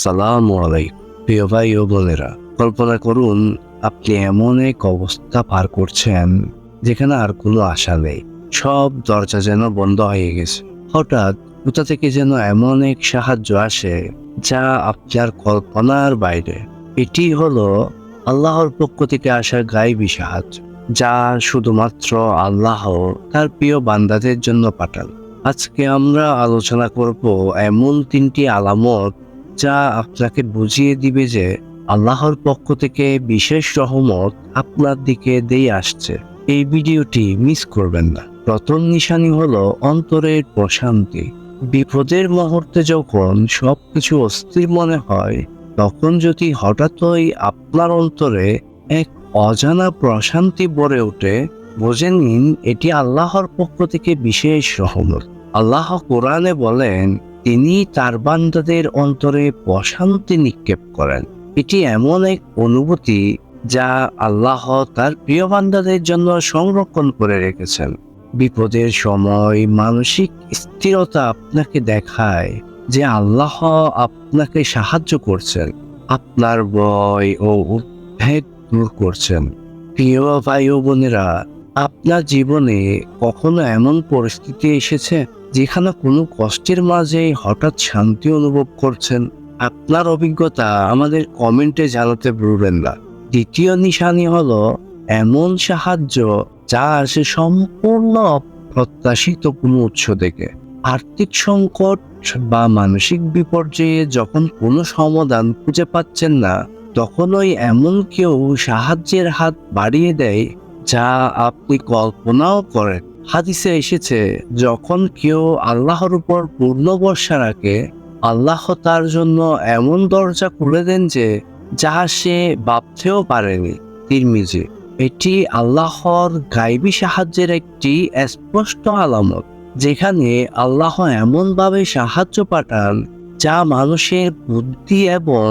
আসসালামু আলাইকুম। প্রিয় ভাই ও বোনেরা, কল্পনা করুন, আপনি এমন এক অবস্থা পার করছেন যেখানে আর কোনো আশা নেই। সব দরজা যেন বন্ধ হয়ে গেছে। হঠাৎ কোথা থেকে যেন এমন এক সাহায্য আসে যা আপনার কল্পনার বাইরে। এটি হলো আল্লাহর পক্ষ থেকে আসা গাইবী সাহায্য, যা শুধুমাত্র আল্লাহ তার প্রিয় বান্দাদের জন্য পাঠান আজকে আমরা আলোচনা করব এমন তিনটি আলামত যা আপনাকে বুঝিয়ে দিবে যে আল্লাহর পক্ষ থেকে বিশেষ রহমত আপনার দিকে দিয়ে আসছে। এই ভিডিওটি মিস করবেন না। প্রথম নিশানি হলো অন্তরের প্রশান্তি। বিপদের মুহূর্তে যখন সবকিছু অস্থির মনে হয়, তখন যদি হঠাৎই আপনার অন্তরে এক অজানা প্রশান্তি ভরে ওঠে, বোঝে নিন এটি আল্লাহর পক্ষ থেকে বিশেষ রহমত। আল্লাহ কোরআনে বলেন তিনি তার বান্দাদের অন্তরে প্রশান্তি নিক্ষেপ করেন। এটি এমন এক অনুভূতি যা আল্লাহ তার প্রিয় বান্দাদের জন্য সংরক্ষণ করে রেখেছেন। বিপদের সময় মানসিক স্থিরতা আপনাকে দেখায় যে আল্লাহ আপনাকে সাহায্য করছেন, আপনার ভয় ও উদ্বেগ দূর করছেন। প্রিয় ভাই ও বোনেরা আপনার জীবনে কখনো এমন পরিস্থিতি এসেছে যেখানে কোনো কষ্টের মাঝে হঠাৎ শান্তি অনুভব করছেন? আপনার অভিজ্ঞতা আমাদের কমেন্টে জানাতে ভুলবেন না। দ্বিতীয় নিশানি হলো এমন সাহায্য যা আসে সম্পূর্ণ অপ্রত্যাশিত কোনো উৎস থেকে। আর্থিক সংকট বা মানসিক বিপর্যয়ে যখন কোনো সমাধান খুঁজে পাচ্ছেন না, তখনই এমন কেউ সাহায্যের হাত বাড়িয়ে দেয় যা আপনি কল্পনাও করেন। হাদিসে এসেছে, যখন কেউ আল্লাহর উপর পূর্ণ ভরসা রাখে, আল্লাহ তার জন্য এমন দরজা খুলে দেন যে যা সে ভাবতেও পারেনি। তিরমিজি, এটি আল্লাহর গাইবী সাহায্যের একটি স্পষ্ট আলামত, যেখানে আল্লাহ এমনভাবে সাহায্য পাঠান, যা মানুষের বুদ্ধি এবং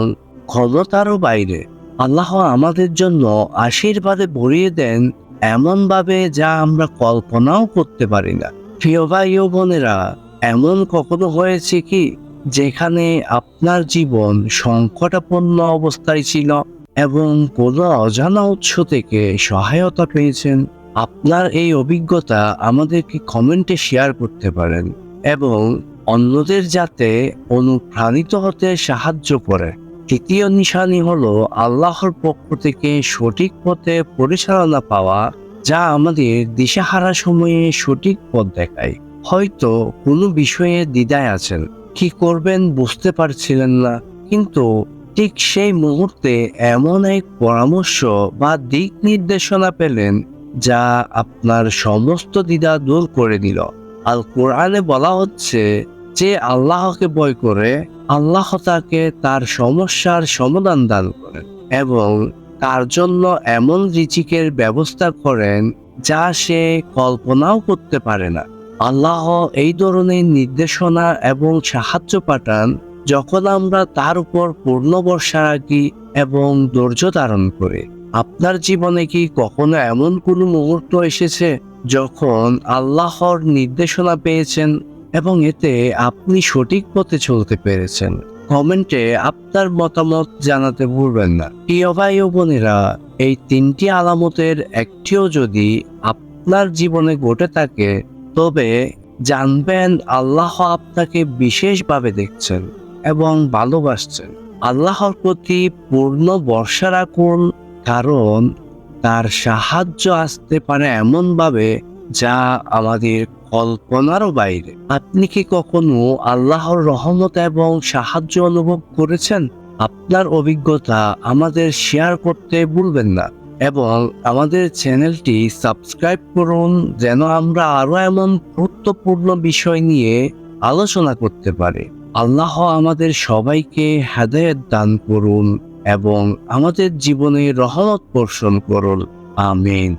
ক্ষমতারও বাইরে। আল্লাহ আমাদের জন্য আশীর্বাদে ভরিয়ে দেন এমনভাবে যা আমরা কল্পনাও করতে পারি না। প্রিয় ভাই ও বোনেরা, এমন কখনো হয়েছে কি যেখানে আপনার জীবন সংকটাপন্ন অবস্থায় ছিল এবং কোনো অজানা উৎস থেকে সহায়তা পেয়েছেন? আপনার এই অভিজ্ঞতা আমাদেরকে কমেন্টে শেয়ার করতে পারেন এবং অন্যদের যাতে অনুপ্রাণিত হতে সাহায্য করে। তৃতীয় নিশানি হল আল্লাহর পক্ষ থেকে সঠিক পথে পরিচালনা পাওয়া, যা আমাদের দিশাহারা সময়ে সঠিক পথ দেখায়। হয়তো কোনো বিষয়ে দ্বিধায় আছেন, কি করবেন বুঝতে পারছিলেন না, কিন্তু ঠিক সেই মুহূর্তে এমন এক পরামর্শ বা দিক নির্দেশনা পেলেন, যা আপনার সমস্ত দ্বিধা দূর করে দিল। আল কোরআনে বলা হচ্ছে যে আল্লাহকে ভয় করে, আল্লাহ তাকে তার সমস্যার সমাধান দান করেন এবং তার জন্য এমন রিচিকের ব্যবস্থা করেন যা সে কল্পনাও করতে পারে না। আল্লাহ এই ধরনের নির্দেশনা এবং সাহায্য পাঠান যখন আমরা তার উপর পূর্ণ বর্ষা রাখি এবং ধৈর্য ধারণ করি। আপনার জীবনে কি কখনো এমন কোনো মুহূর্ত এসেছে যখন আল্লাহর নির্দেশনা পেয়েছেন? এবং এতে আপনি সঠিক পথে চলতে পেরেছেন। কমেন্টে আপনার মতামত জানাতে ভুলবেন না। প্রিয় ভাই ও বোনেরা, এই তিনটি আলামতের একটিও যদি আপনার জীবনে ঘটে থাকে, তবে জানবেন আল্লাহ আপনাকে বিশেষভাবে দেখছেন এবং ভালোবাসছেন। আল্লাহর প্রতি পূর্ণ ভরসা রাখুন, কারণ তার সাহায্য আসতে পারে এমনভাবে যা আমাদের কল্পনারও বাইরে। আপনি কি কখনো আল্লাহর রহমত এবং সাহায্য অনুভব করেছেন? আপনার অভিজ্ঞতা আমাদের শেয়ার করতে ভুলবেন না এবং আমাদের চ্যানেলটি সাবস্ক্রাইব করুন যেন আমরা আরও এমন গুরুত্বপূর্ণ বিষয় নিয়ে আলোচনা করতে পারি। আল্লাহ আমাদের সবাইকে হেদায়ত দান করুন এবং আমাদের জীবনে রহমত পোষণ করুন। আমিন।